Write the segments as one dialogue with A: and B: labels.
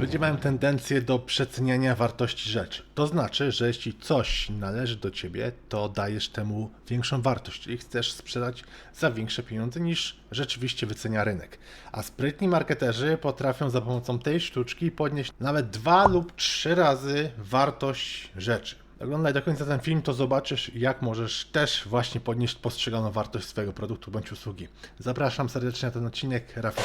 A: Ludzie mają tendencję do przeceniania wartości rzeczy. To znaczy, że jeśli coś należy do ciebie, to dajesz temu większą wartość, czyli chcesz sprzedać za większe pieniądze niż rzeczywiście wycenia rynek. A sprytni marketerzy potrafią za pomocą tej sztuczki podnieść nawet dwa lub trzy razy wartość rzeczy. Oglądaj do końca ten film, to zobaczysz, jak możesz też właśnie podnieść postrzeganą wartość swojego produktu bądź usługi. Zapraszam serdecznie na ten odcinek. Rafał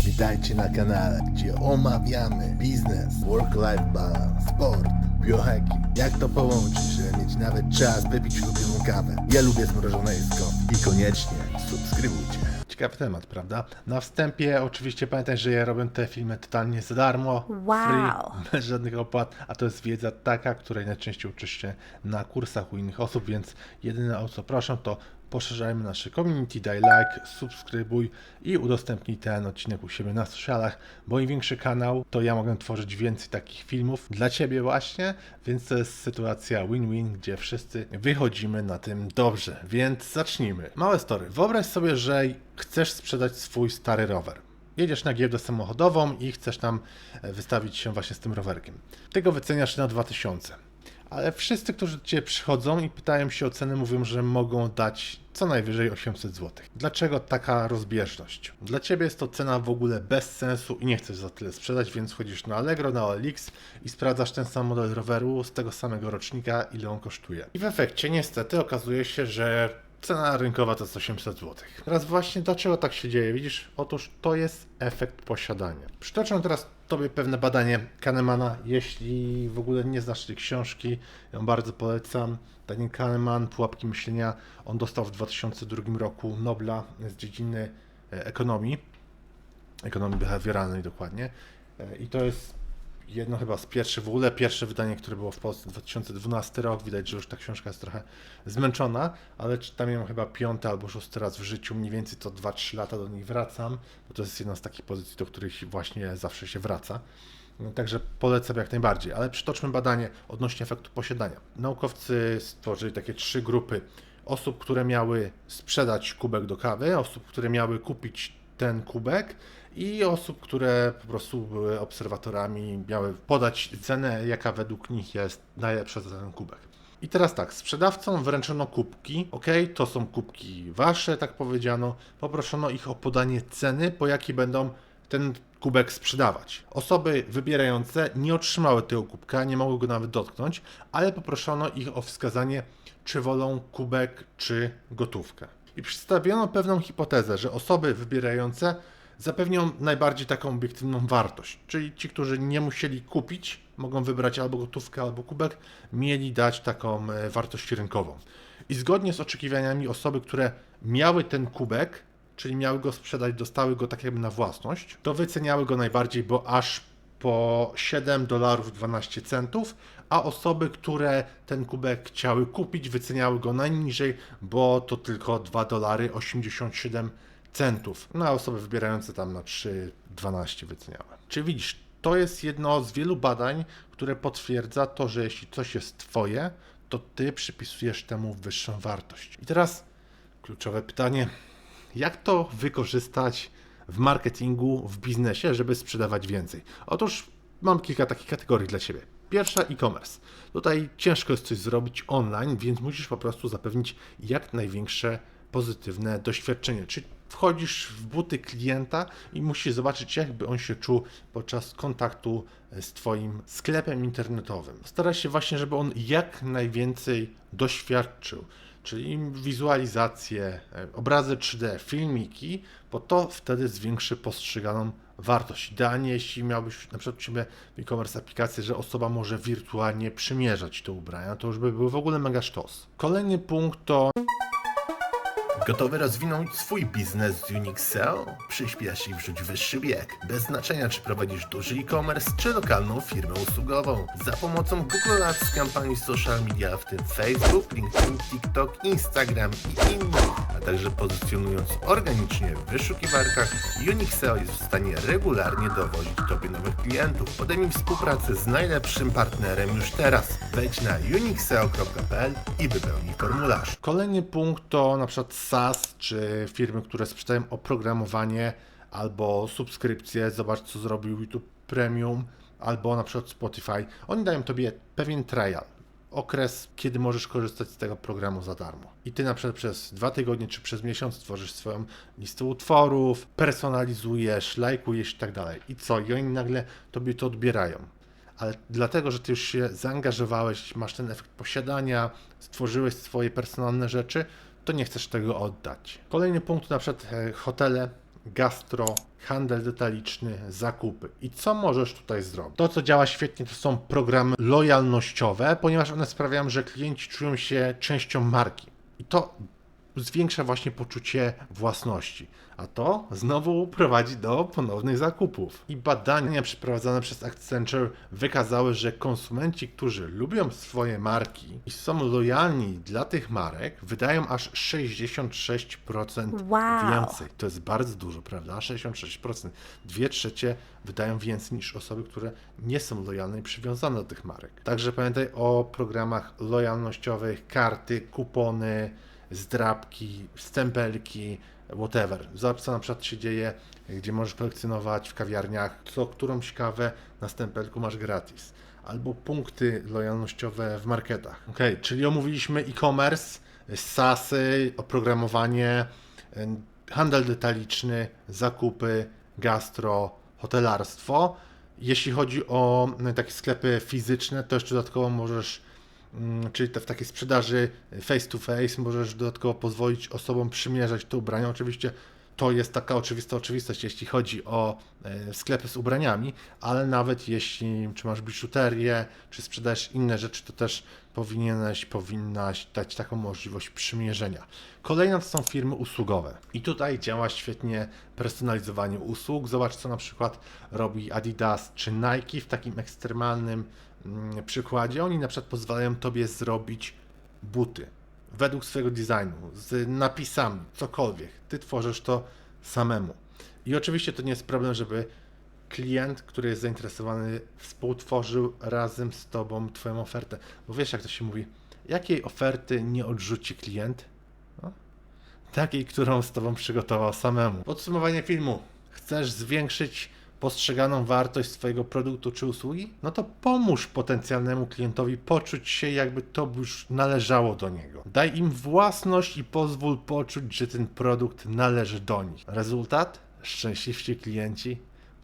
B: Witajcie na kanale, gdzie omawiamy biznes, work-life balance, sport, biohacking. Jak to połączyć, żeby mieć nawet czas wypić ulubioną kawę. Ja lubię zmrożone jedzko i koniecznie subskrybujcie.
A: Ciekawy temat, prawda? Na wstępie oczywiście pamiętaj, że ja robię te filmy totalnie za darmo,
C: Wow.
A: free, bez żadnych opłat, a to jest wiedza taka, której najczęściej uczysz się na kursach u innych osób, więc jedyne o co proszę to poszerzajmy nasze community, daj like, subskrybuj i udostępnij ten odcinek u siebie na socialach, bo im większy kanał, to ja mogę tworzyć więcej takich filmów dla Ciebie właśnie, więc to jest sytuacja win-win, gdzie wszyscy wychodzimy na tym dobrze, więc zacznijmy. Małe story. Wyobraź sobie, że chcesz sprzedać swój stary rower. Jedziesz na giełdę samochodową i chcesz tam wystawić się właśnie z tym rowerkiem. Ty go wyceniasz na 2000. Ale wszyscy, którzy do Ciebie przychodzą i pytają się o cenę, mówią, że mogą dać co najwyżej 800 zł. Dlaczego taka rozbieżność? Dla Ciebie jest to cena w ogóle bez sensu i nie chcesz za tyle sprzedać, więc chodzisz na Allegro, na OLX i sprawdzasz ten sam model roweru z tego samego rocznika, ile on kosztuje. I w efekcie niestety okazuje się, że cena rynkowa to jest 800 zł. Teraz właśnie dlaczego tak się dzieje? Widzisz, otóż to jest efekt posiadania. Przytoczę teraz Tobie pewne badanie Kahnemana, jeśli w ogóle nie znasz tej książki, ją bardzo polecam. Daniel Kahneman, Pułapki Myślenia, on dostał w 2002 roku Nobla z dziedziny e, ekonomii, ekonomii behawioralnej dokładnie. E, I to jest jedno chyba z pierwszych, w ogóle pierwsze wydanie, które było w Polsce 2012 rok. Widać, że już ta książka jest trochę zmęczona, ale czytam ją chyba piąty albo szósty raz w życiu. Mniej więcej co 2-3 lata do nich wracam, bo to jest jedna z takich pozycji, do których właśnie zawsze się wraca. No, Także polecam jak najbardziej, ale przytoczmy badanie odnośnie efektu posiadania. Naukowcy stworzyli takie trzy grupy osób, które miały sprzedać kubek do kawy, osób, które miały kupić ten kubek i osób, które po prostu były obserwatorami, miały podać cenę, jaka według nich jest najlepsza za ten kubek. I teraz tak, sprzedawcom wręczono kubki, ok, to są kubki wasze, tak powiedziano, poproszono ich o podanie ceny, po jakiej będą ten kubek sprzedawać. Osoby wybierające nie otrzymały tego kubka, nie mogły go nawet dotknąć, ale poproszono ich o wskazanie, czy wolą kubek, czy gotówkę. I przedstawiono pewną hipotezę, że osoby wybierające zapewnią najbardziej taką obiektywną wartość. Czyli ci, którzy nie musieli kupić, mogą wybrać albo gotówkę, albo kubek, mieli dać taką e, wartość rynkową. I zgodnie z oczekiwaniami osoby, które miały ten kubek, czyli miały go sprzedać, dostały go tak jakby na własność, to wyceniały go najbardziej, bo aż po 7 dolarów 12 centów, a osoby, które ten kubek chciały kupić, wyceniały go najniżej, bo to tylko 2 dolary 87 centów. No a osoby wybierające tam na 3,12 wyceniały. Czy widzisz, to jest jedno z wielu badań, które potwierdza to, że jeśli coś jest Twoje, to Ty przypisujesz temu wyższą wartość. I teraz kluczowe pytanie, jak to wykorzystać w marketingu, w biznesie, żeby sprzedawać więcej? Otóż mam kilka takich kategorii dla Ciebie. Pierwsza e-commerce. Tutaj ciężko jest coś zrobić online, więc musisz po prostu zapewnić jak największe pozytywne doświadczenie. Czyli wchodzisz w buty klienta i musisz zobaczyć, jakby on się czuł podczas kontaktu z Twoim sklepem internetowym. Staraj się właśnie, żeby on jak najwięcej doświadczył, czyli wizualizacje, obrazy 3D, filmiki, bo to wtedy zwiększy postrzeganą wartość. Idealnie, jeśli miałbyś na przykład Ciebie w e-commerce aplikację, że osoba może wirtualnie przymierzać te ubrania, to już by był w ogóle mega sztos. Kolejny punkt to
B: Gotowy rozwinąć swój biznes z Unixel? Przyśpiesz i wrzuć wyższy bieg. Bez znaczenia, czy prowadzisz duży e-commerce, czy lokalną firmę usługową. Za pomocą Google Ads, kampanii social media, w tym Facebook, LinkedIn, TikTok, Instagram i innych, a także pozycjonując organicznie w wyszukiwarkach, Unixel jest w stanie regularnie dowozić Tobie nowych klientów. Podejmij współpracę z najlepszym partnerem już teraz. Wejdź na unixel.pl i wypełnij formularz.
A: Kolejny punkt to na przykład SaaS, czy firmy, które sprzedają oprogramowanie, albo subskrypcję, zobacz co zrobił YouTube Premium, albo na przykład Spotify. Oni dają tobie pewien trial, okres, kiedy możesz korzystać z tego programu za darmo. I ty na przykład przez dwa tygodnie czy przez miesiąc tworzysz swoją listę utworów, personalizujesz, lajkujesz i tak dalej. I co? I oni nagle tobie to odbierają. Ale dlatego, że ty już się zaangażowałeś, masz ten efekt posiadania, stworzyłeś swoje personalne rzeczy, to nie chcesz tego oddać. Kolejny punkt na przykład e, hotele, gastro, handel detaliczny, zakupy. I co możesz tutaj zrobić? To, co działa świetnie, to są programy lojalnościowe, ponieważ one sprawiają, że klienci czują się częścią marki. I to zwiększa właśnie poczucie własności. A to znowu prowadzi do ponownych zakupów. I badania przeprowadzone przez Accenture wykazały, że konsumenci, którzy lubią swoje marki i są lojalni dla tych marek, wydają aż 66%
C: Wow.
A: więcej. To jest bardzo dużo, prawda? 66%. Dwie trzecie wydają więcej niż osoby, które nie są lojalne i przywiązane do tych marek. Także pamiętaj o programach lojalnościowych, karty, kupony, zdrabki, stempelki, whatever. Zobacz, co na przykład się dzieje, gdzie możesz kolekcjonować w kawiarniach, co którąś kawę na stempelku masz gratis. Albo punkty lojalnościowe w marketach. Ok, czyli omówiliśmy e-commerce, SaaSy, oprogramowanie, y, handel detaliczny, zakupy, gastro, hotelarstwo. Jeśli chodzi o y, takie sklepy fizyczne, to jeszcze dodatkowo możesz czyli te w takiej sprzedaży face to face możesz dodatkowo pozwolić osobom przymierzać te ubrania. Oczywiście to jest taka oczywista oczywistość, jeśli chodzi o e, sklepy z ubraniami, ale nawet jeśli czy masz biżuterię, czy sprzedajesz inne rzeczy, to też powinieneś, powinnaś dać taką możliwość przymierzenia. Kolejna to są firmy usługowe. I tutaj działa świetnie personalizowanie usług. Zobacz, co na przykład robi Adidas czy Nike w takim ekstremalnym mm, przykładzie. Oni na przykład pozwalają tobie zrobić buty według swojego designu, z napisami, cokolwiek. Ty tworzysz to samemu. I oczywiście to nie jest problem, żeby klient, który jest zainteresowany, współtworzył razem z tobą twoją ofertę. Bo wiesz, jak to się mówi, jakiej oferty nie odrzuci klient? No? Takiej, którą z tobą przygotował samemu. Podsumowanie filmu. Chcesz zwiększyć postrzeganą wartość swojego produktu czy usługi? No to pomóż potencjalnemu klientowi poczuć się, jakby to już należało do niego. Daj im własność i pozwól poczuć, że ten produkt należy do nich. Rezultat? Szczęśliwsi klienci,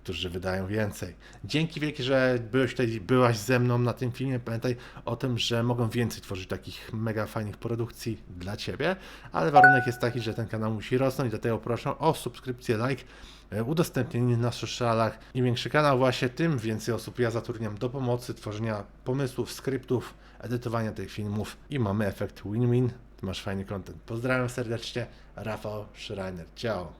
A: którzy wydają więcej. Dzięki wielkie, że byłeś tutaj, byłaś ze mną na tym filmie. Pamiętaj o tym, że mogą więcej tworzyć takich mega fajnych produkcji dla Ciebie, ale warunek jest taki, że ten kanał musi rosnąć, dlatego proszę o subskrypcję, like, e, udostępnienie na socialach. Im większy kanał właśnie, tym więcej osób ja zatrudniam do pomocy tworzenia pomysłów, skryptów, edytowania tych filmów i mamy efekt win-win. Masz fajny content. Pozdrawiam serdecznie, Rafał Schreiner. Ciao.